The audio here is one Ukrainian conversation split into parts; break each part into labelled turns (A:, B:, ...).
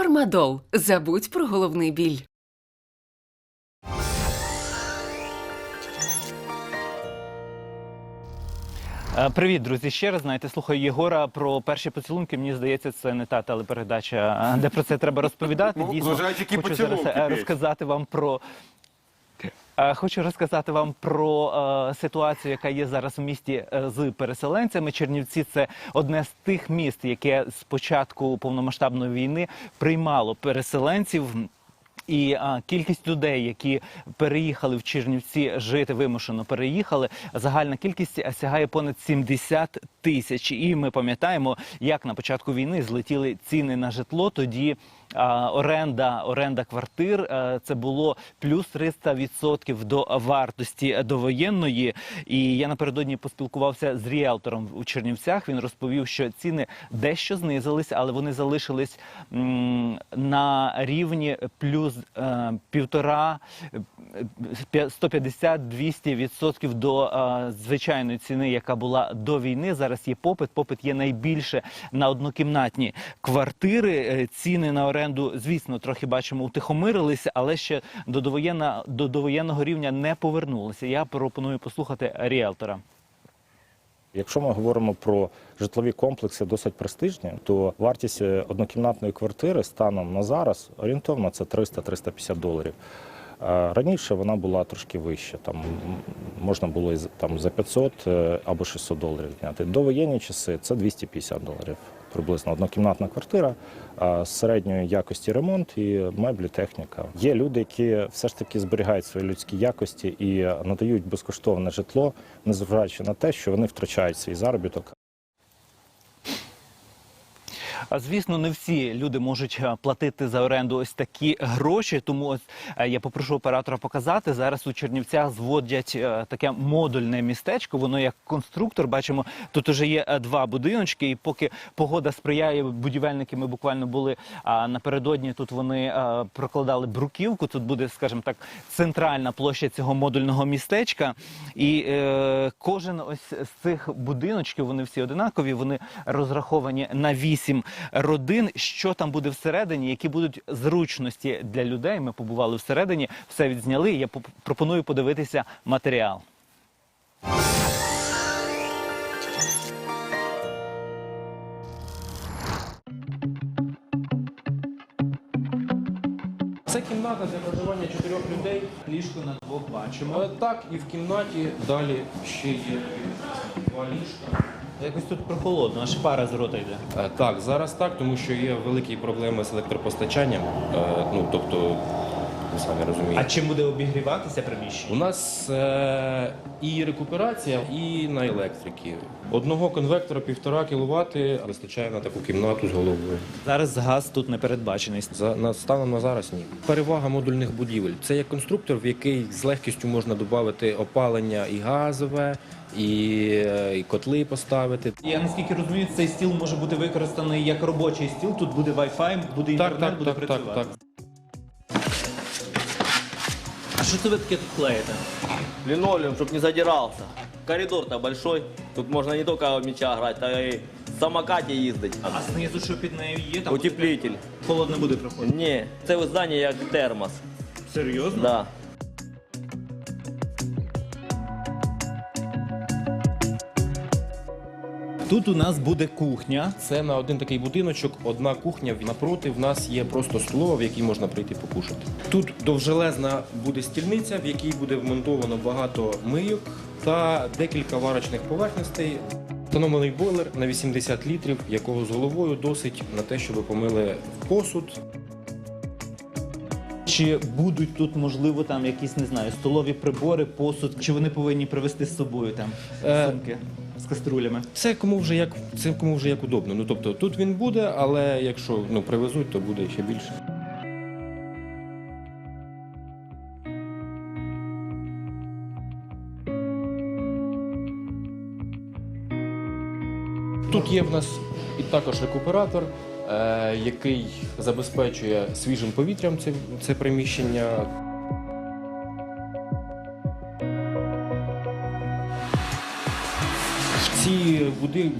A: Фармадол. Забудь про головний біль.
B: Е, Привіт, друзі. Ще раз знаєте, слухаю Єгора про перші поцілунки. Мені здається, це не та телепередача, е, де про це треба розповідати.
C: Ну,
B: Дійсно,
C: зважаючи, які
B: хочу зараз
C: поцілунки,
B: е, розказати вам про. Е, Хочу розказати вам про е, ситуацію, яка є зараз в місті е, з переселенцями. Чернівці це одне з тих міст, яке з початку повномасштабної війни приймало переселенців. І а, кількість людей, які переїхали в Чернівці жити, вимушено переїхали. Загальна кількість сягає понад 70 тисяч. І ми пам'ятаємо, як на початку війни злетіли ціни на житло. Тоді а, оренда, оренда квартир е, це було плюс 300% до вартості довоєнної. І я напередодні поспілкувався з ріелтором у Чернівцях. Він розповів, що ціни дещо знизились, але вони залишились м, на рівні плюс півтора е, 150-200% до е, звичайної ціни, яка була до війни. Зараз є попит. Попит є найбільше на однокімнатні квартири. Е, Ціни на оренду, звісно, трохи бачимо, утихомирилися, але ще до довоєнна до довоєнного рівня не повернулися. Я пропоную послухати ріелтора.
D: Якщо ми говоримо про житлові комплекси досить престижні, то вартість е, однокімнатної квартири станом на зараз орієнтовно це 300-350 доларів. Раніше вона була трошки вища, там можна було там за 500 е, або 600 доларів зняти. До воєнні часи це 250 доларів. Приблизно однокімнатна квартира середньої якості ремонт і меблі, техніка. Є люди, які все ж таки зберігають свої людські якості і надають безкоштовне житло, незважаючи на те, що вони втрачають свій заробіток.
B: Звісно, не всі люди можуть е, платити за оренду ось такі гроші. Тому ось е, я попрошу оператора показати. Зараз у Чернівцях зводять е, таке модульне містечко. Воно як конструктор. Бачимо, тут уже є два будиночки. І поки погода сприяє, будівельники ми буквально були напередодні. Тут вони прокладали бруківку. Тут буде, скажімо так, центральна площа цього модульного містечка. І е, кожен ось з цих будиночків, вони всі одинакові. Вони розраховані на вісім родин. Що там буде всередині, які будуть зручності для людей. Ми побували всередині, все відзняли. Я пропоную подивитися матеріал.
E: Це кімната для проживання чотирьох людей.
B: Ліжко на двох бачимо.
E: Е, Так, і в кімнаті далі ще є два ліжка.
B: Якось тут прохолодно, аж пара з рота йде.
E: Е, Так, зараз так, тому що є великі проблеми з електропостачанням. Е, Ну, тобто, ви самі
B: А чим буде обігріватися приміщення?
E: У нас е, і рекуперація, і на електрики. Одного конвектора півтора кВт вистачає на таку кімнату з головою.
B: Зараз газ тут не передбачений.
E: За на станом на зараз ні. Перевага модульних будівель це є конструктор, в який з легкістю можна додати опалення і газове, і, е, і котли поставити.
B: Я наскільки розумію, цей стіл може бути використаний як робочий стіл. Тут буде Wi-Fi, буде інтернет,
E: Так, так,
B: буде
E: так, так,
B: працювати.
E: так.
B: А що це ви таке тут клеїте?
F: Линолеум, чтобы не задирался. Коридор-то большой. Тут можно не только в мяча играть, а и в самокате ездить.
B: А знизу, що під нею є, там
F: Утеплитель.
B: холодно буде проходити.
F: Не, це здание як термос.
B: Серйозно?
F: Да.
B: Тут у нас буде кухня.
E: Це на один такий будиночок, одна кухня. Напроти в нас є просто столова, в якій можна прийти покушати. Тут довжелезна буде стільниця, в якій буде вмонтовано багато мийок та декілька варочних поверхностей. Встановлений бойлер на 80 літрів, якого з головою досить на те, щоб помили посуд.
B: Чи будуть тут, можливо, там якісь, не знаю, столові прибори, посуд, чи вони повинні привезти з собою там
E: Е,
B: сумки з каструлями?
E: Це кому вже як це кому вже як удобно. Ну тобто тут він буде, але якщо ну привезуть, то буде ще більше. Тут є в нас і також рекуператор, е, який забезпечує свіжим повітрям це, це приміщення.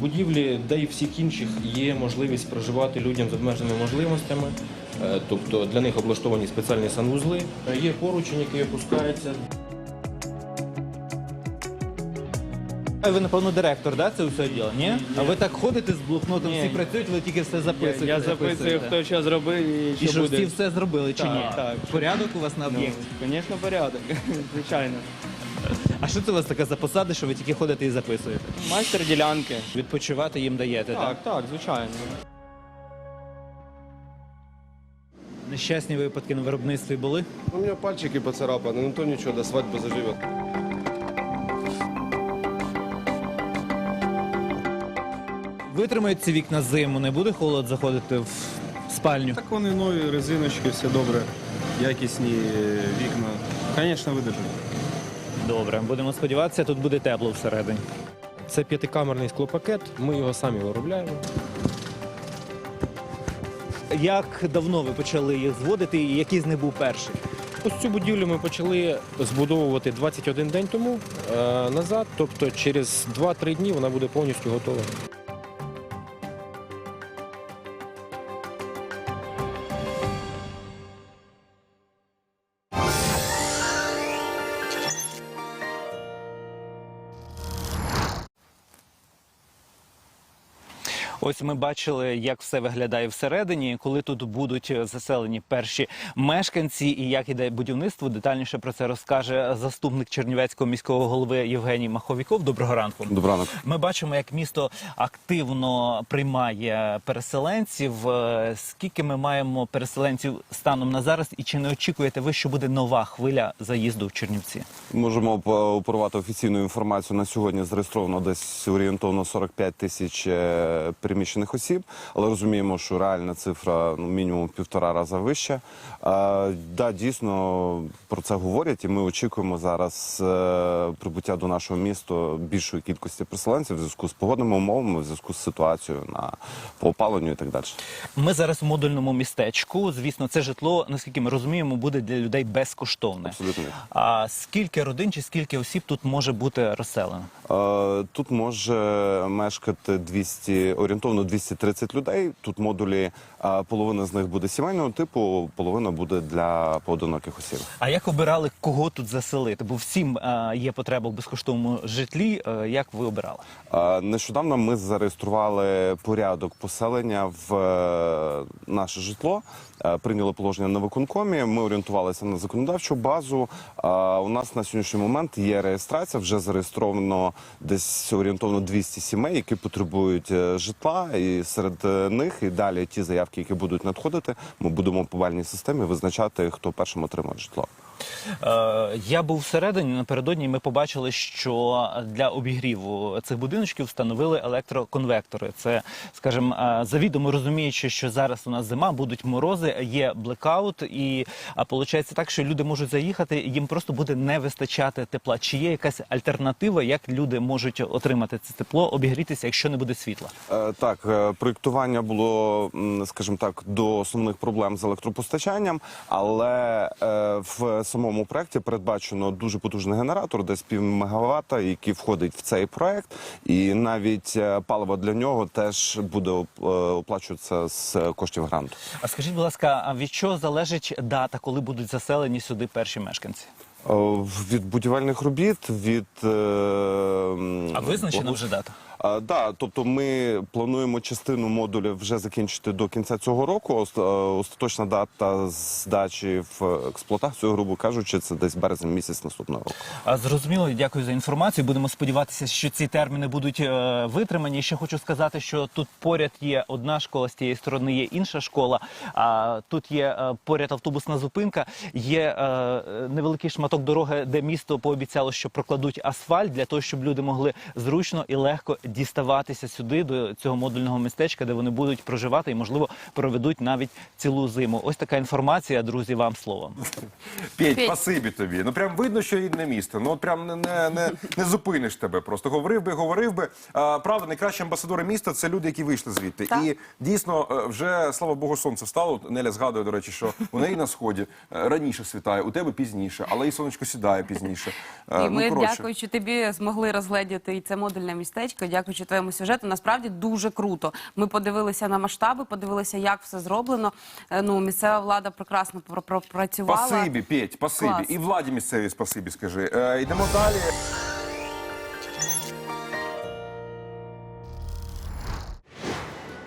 E: Будівлі, де й всіх інших, є можливість проживати людям з обмеженими можливостями. Е, Тобто для них облаштовані спеціальні санвузли. Е, Є поручень, який опускається.
B: Ви, напевно, директор, да, це все діло, ні? А ви так ходите з блокнотом, всі працюють, ви тільки все записуєте.
C: Я записую, хто що зробив і
B: І
C: що
B: що
C: буде.
B: всі все зробили чи ні?
C: так.
B: Порядок у вас на
C: Ну,
B: об'єкті?
C: Звісно, порядок, звичайно.
B: А що це у вас така за посада, що ви тільки ходите і записуєте?
C: Майстер ділянки.
B: Відпочивати їм даєте, так?
C: Так, так, звичайно.
B: Нещасні випадки на виробництві були?
G: У меня пальчики поцарапаны, ну то ничего, до свадьбы заживет.
B: Витримають ці вікна зиму, не буде холод заходити в спальню?
H: Так вони нові, резиночки, все добре, якісні вікна. Звісно, видержать.
B: Добре, будемо сподіватися, тут буде тепло всередині.
E: Це п'ятикамерний склопакет, ми його самі виробляємо.
B: Як давно ви почали їх зводити і який з них був перший?
E: Ось цю будівлю ми почали збудовувати 21 день тому е, назад, тобто через 2-3 дні вона буде повністю готова.
B: Ось ми бачили, як все виглядає всередині, коли тут будуть заселені перші мешканці і як іде будівництво. Детальніше про це розкаже заступник Чернівецького міського голови Євгеній Маховіков. Доброго ранку.
I: Доброго ранку.
B: Ми бачимо, як місто активно приймає переселенців. Е, Скільки ми маємо переселенців станом на зараз, і чи не очікуєте ви, що буде нова хвиля заїзду в Чернівці?
I: Можемо опорувати офіційну інформацію. На сьогодні зареєстровано десь орієнтовно 45 тисяч е, переміщених осіб, але розуміємо, що реальна цифра ну, мінімум півтора рази вища. А, да, дійсно про це говорять, і ми очікуємо зараз е, прибуття до нашого міста більшої кількості переселенців в зв'язку з погодними умовами, в зв'язку з ситуацією на по опаленню і так далі.
B: Ми зараз в модульному містечку. Звісно, це житло, наскільки ми розуміємо, буде для людей безкоштовне.
I: Абсолютно.
B: А скільки родин чи скільки осіб тут може бути розселено?
I: Е, Тут може мешкати 200, орієнтовно 230 людей. Тут модулі, е, половина з них буде сімейного типу, половина буде для поодиноких осіб.
B: А як обирали, кого тут заселити? Бо всім е, є потреба в безкоштовному житлі. Е, як ви обирали?
I: Нещодавно ми зареєстрували порядок поселення в наше житло. Прийняли положення на виконкомі. Ми орієнтувалися на законодавчу базу. У нас на сьогоднішній момент є реєстрація. Вже зареєстровано десь орієнтовно 200 сімей, які потребують е, житла. І серед е, них і далі ті заявки, які будуть надходити, ми будемо по бальній системі визначати, хто першим отримає житло.
B: Е, я був всередині напередодні. Ми побачили, що для обігріву цих будиночків встановили електроконвектори. Це, скажімо, е, завідомо розуміючи, що зараз у нас зима, будуть морози, є блекаут, і виходить так, що люди можуть заїхати, їм просто буде не вистачати тепла. Чи є якась альтернатива, як люди можуть отримати це тепло, обігрітися, якщо не буде світла?
I: Е, Так, проєктування було, скажімо так, до основних проблем з електропостачанням, але в самому проєкті передбачено дуже потужний генератор, десь пів мегаватта, який входить в цей проєкт, і навіть е, паливо для нього теж буде е, оплачуватися з коштів гранту.
B: А скажіть, будь ласка, а від чого залежить дата, коли будуть заселені сюди перші мешканці?
I: Е, Від будівельних робіт, від
B: А визначена вже дата?
I: Да, тобто ми плануємо частину модулів вже закінчити до кінця цього року. Е, Остаточна дата здачі в експлуатацію, грубо кажучи, це десь березень місяць наступного року.
B: А, Зрозуміло, дякую за інформацію. Будемо сподіватися, що ці терміни будуть е, витримані. Ще хочу сказати, що тут поряд є одна школа, з тієї сторони є інша школа. А тут є е, поряд автобусна зупинка. Є е, невеликий шматок дороги, де місто пообіцяло, що прокладуть асфальт для того, щоб люди могли зручно і легко діставатися сюди до цього модульного містечка, де вони будуть проживати і, можливо, проведуть навіть цілу зиму. Ось така інформація, друзі. Вам слово.
A: Петь,
J: спасибі тобі. Ну прям видно, що рідне місто. Ну от прям не, не, не, не зупиниш тебе. Просто говорив би, говорив би. А, правда, найкращі амбасадори міста це люди, які вийшли звідти.
A: Так.
J: І дійсно, е, вже слава Богу, сонце встало. Неля згадує, до речі, що у неї на сході е, раніше світає, у тебе пізніше, але і сонечко сідає пізніше. Е,
A: І ми,
J: ну, коротше.
A: дякуючи тобі, змогли розгледіти і це модульне містечко. Дякую.
K: Дякуючи твоєму сюжету. Насправді дуже круто. Ми подивилися на масштаби, подивилися, як все зроблено. Е, Ну, місцева влада прекрасно пр- пропрацювала.
J: Спасибі, Петь, спасибі.
K: Клас.
J: І владі місцевій спасибі, скажи. Е, йдемо далі.